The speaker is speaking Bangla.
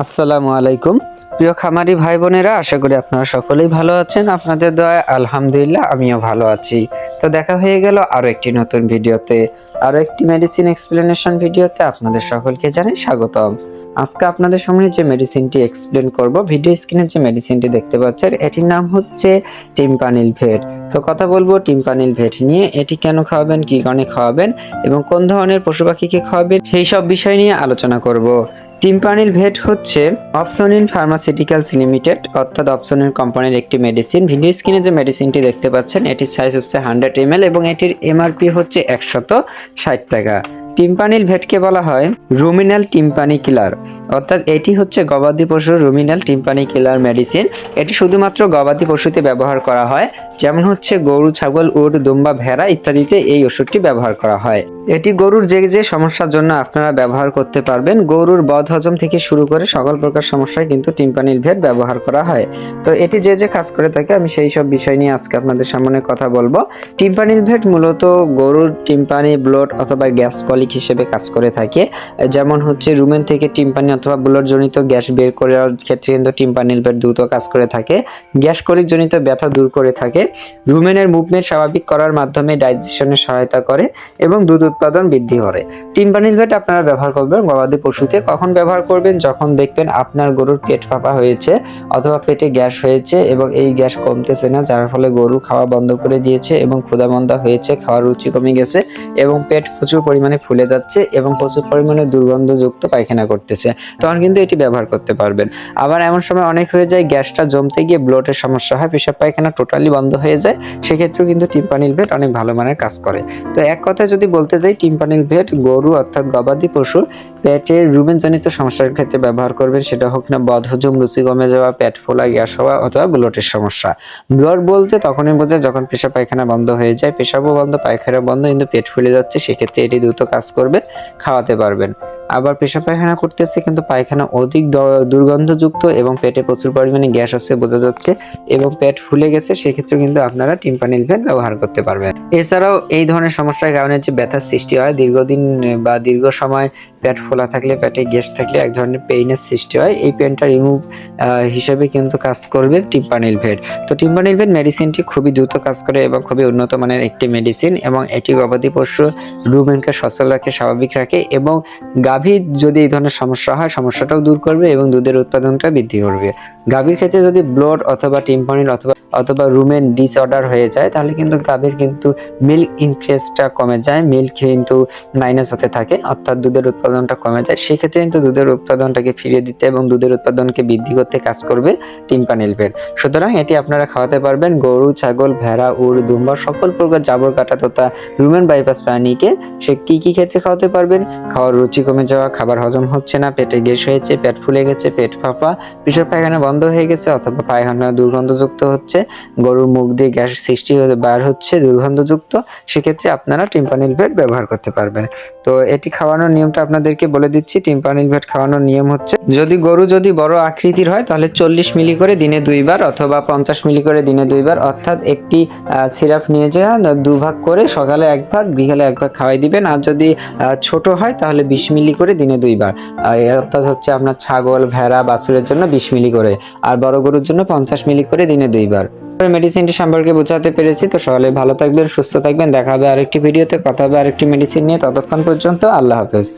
আসসালামু আলাইকুম। প্রিয় খামারি ভাই বোনেরা, আশা করি আপনারা সকলেই ভালো আছেন। আপনাদের দয়ায় আলহামদুলিল্লাহ আমিও ভালো আছি। তো দেখা হয়ে গেল আরও একটি নতুন ভিডিওতে। আরও একটি মেডিসিন এক্সপ্লেনেশন ভিডিওতে আপনাদের সকলকে জানাই স্বাগতম। আজকে আপনাদের সামনে যে মেডিসিনটি এক্সপ্লেন করব ভিডিও স্ক্রিনে যে মেডিসিনটি দেখতে পাচ্ছেন, এটির নাম হচ্ছে টিম্পানিল ভেট। তো কথা বলব টিম্পানিল ভেট নিয়ে, এটি কেন খাওয়াবেন, কি কারণে খাওয়াবেন এবং কোন ধরনের পশু পাখিকে খাওয়াবেন, সেই সব বিষয় নিয়ে আলোচনা করব। টিম্পানিল ভেট হচ্ছে অপশন ইন ফার্মাসিউটিক্যালস লিমিটেড, অর্থাৎ অপসনিন কোম্পানির একটি মেডিসিন ভিডিও স্ক্রিনে যে মেডিসিনটি দেখতে পাচ্ছেন, এটির সাইজ হচ্ছে হান্ড্রেড এম এবং এটির এমআরপি হচ্ছে একশত ষাট টাকা। টিম্পানিল ভেটকে বলা হয় রুমিনাল টিম্পানি কিলার। অর্থাৎ এটি হচ্ছে গবাদি পশুর রুমিনাল টিম্পানি কিলার মেডিসিন। এটি শুধুমাত্র গবাদি পশুতে ব্যবহার করা হয়, যেমন হচ্ছে গরু, ছাগল, উট, দুম্বা, ভেড়া ইত্যাদিতে এই ওষুধটি ব্যবহার করা হয়। এটি গরুর যে যে সমস্যার জন্য আপনারা ব্যবহার করতে পারবেন, গরুর বদ হজম থেকে শুরু করে সকল প্রকার সমস্যায় কিন্তু টিম্পানিল ভেট ব্যবহার করা হয়। তো এটি যে যে কাজ করে থাকে, আমি সেই সব বিষয় নিয়ে আজকে আপনাদের সামনে কথা বলব। টিম্পানিল ভেট মূলত গরুর টিম্পানি, ব্লড অথবা গ্যাস কলিক হিসেবে কাজ করে থাকে। যেমন হচ্ছে রুমেন থেকে টিম্পানি অথবা জনিত গ্যাস বের করার ক্ষেত্রে কিন্তু টিম্পানিল ভেট দ্রুত কাজ করে থাকে। গ্যাস জনিত ব্যথা দূর করে থাকে। রুমেনের মুভমেন্ট স্বাভাবিক করার মাধ্যমে ডাইজেশনে সহায়তা করে এবং দুধ উৎপাদন বৃদ্ধি করে। টিম্পানিল ভেট আপনারা ব্যবহার করবেন গবাদি পশুতে। কখন ব্যবহার করবেন? যখন দেখবেন আপনার গরুর পেট ফাঁপা হয়েছে অথবা পেটে গ্যাস হয়েছে এবং এই গ্যাস কমতেছে না, যার ফলে গরু খাওয়া বন্ধ করে দিয়েছে এবং ক্ষুধামন্দা হয়েছে, খাওয়ার রুচি কমে গেছে এবং পেট প্রচুর পরিমাণে ফুলে যাচ্ছে এবং প্রচুর পরিমাণে দুর্গন্ধযুক্ত পায়খানা করতেছে। তখন কিন্তু এটি ব্যবহার করতে পারবেন। আবার এমন সময় অনেক হয়ে যায়, গ্যাসটা জমতে গিয়ে ব্লোটের সমস্যা হয়, পেশাব পায়খানা টোটালি বন্ধ হয়ে যায়। সেক্ষেত্রেও কিন্তু টিম্পানিল ভেট অনেক ভালো মানের কাজ করে। তো এক কথায় যদি বলতে যাই, টিম্পানিল ভেট গরু অর্থাৎ গবাদি পশুর পেটের রুমেনজনিত সমস্যার ক্ষেত্রে ব্যবহার করবেন, সেটা হোক না বদহজম রুচি কমে যাওয়া, পেট ফোলা, গ্যাস হওয়া অথবা ব্লটের সমস্যা। ব্লট বলতে তখনই বোঝায় যখন পেশাব পায়খানা বন্ধ হয়ে যায়। পেশাবও বন্ধ, পায়খানা বন্ধ, কিন্তু পেট ফুলে যাচ্ছে, সেক্ষেত্রে এটি দ্রুত কাজ করবে, খাওয়াতে পারবেন। আবার পেশাব পায়খানা করতেছে, কিন্তু পায়খানা অধিক দুর্গন্ধযুক্ত এবং পেটে প্রচুর পরিমাণে গ্যাস আছে, বোঝা যাচ্ছে, এবং পেট ফুলে গেছে সেক্ষেত্রে কিন্তু আপনারা টিম্পানিল ভেন ব্যবহার করতে পারবেন। এছাড়াও এই ধরনের সমস্যার কারণে যে ব্যথার সৃষ্টি হয়। দীর্ঘদিন বা দীর্ঘ সময় পেট ফোলা থাকলে, পেটে গ্যাস থাকলে এক ধরনের পেইনের সৃষ্টি হয়। এই পেনটা রিমুভ হিসেবে কিন্তু কাজ করবে টিম্পানিল ভেট। তো টিম্পানিল ভেট মেডিসিনটি খুবই দ্রুত কাজ করে এবং খুবই উন্নত মানের একটি মেডিসিন এবং এটি গবাদি পশু রুমেনকে সচল রাখে, স্বাভাবিক রাখে এবং গাভীর যদি এই ধরনের সমস্যা হয়, সমস্যাটাও দূর করবে এবং দুধের উৎপাদনটা বৃদ্ধি করবে। গাভীর ক্ষেত্রে যদি ব্লড অথবা টিম্পানিল অথবা অথবা রুমেন ডিসঅর্ডার হয়ে যায়, তাহলে কিন্তু গাভীর কিন্তু মিল্ক ইনক্রিজটা কমে যায় মিল্ক কিন্তু মাইনাস হতে থাকে, অর্থাৎ দুধের উৎপাদনটা কমে যায়। সেক্ষেত্রে কিন্তু দুধের উৎপাদনটাকে ফিরিয়ে দিতে এবং দুধের উৎপাদনকে বৃদ্ধি করতে কাজ করবে টিম্পানিল ভেট সুতরাং এটি আপনারা খাওয়াতে পারবেন, গরু, ছাগল, ভেড়া উড় দুম্বা, সকল প্রকার জাবর কাটা তথা রুমেন বাইপাস প্রাণীকে সে কি কি ক্ষেত্রে খাওয়াতে পারবেন? খাওয়ার রুচি কমে যাওয়া, খাবার হজম হচ্ছে না, পেটে গ্যাস হয়েছে, পেট ফুলে গেছে, পেট ফাঁপা পেশাব পায়খানা বন্ধ হয়ে গেছে অথবা পায়খানা দুর্গন্ধযুক্ত হচ্ছে গরুর মুখ দিয়ে গ্যাস সৃষ্টি বার হচ্ছে, দুর্গন্ধযুক্ত, সেক্ষেত্রে আপনারা টিম্পানিল ভেট ব্যবহার করতে পারবেন। তো এটি খাওয়ানোর নিয়মটা আপনাদেরকে বলে দিচ্ছি টিম্পানিল ভেট খাওয়ানোর নিয়ম হচ্ছে, যদি গরু যদি বড় আকৃতির হয়, তাহলে চল্লিশ মিলি করে দিনে দুইবার অথবা পঞ্চাশ মিলি করে দিনে দুইবার, অর্থাৎ একটি সিরাপ নিয়ে যাওয়া দুভাগ করে সকালে এক ভাগ, বিকালে এক ভাগ খাওয়াই দিবেন। আর যদি ছোট হয়, তাহলে বিশ মিলি করে দিনে দুইবার। অর্থাৎ হচ্ছে আপনার ছাগল, ভেড়া, বাছুরের জন্য বিশ মিলি করে, আর বড় গরুর জন্য পঞ্চাশ মিলি করে দিনে দুইবার। মেডিসিনটি সম্পর্কে বোঝাতে পেরেছি। তো সকলে ভালো থাকবেন, সুস্থ থাকবেন। দেখা হবে আরেকটি ভিডিওতে কথা হবে আরেকটি মেডিসিন নিয়ে। ততক্ষণ পর্যন্ত আল্লাহ হাফেজ।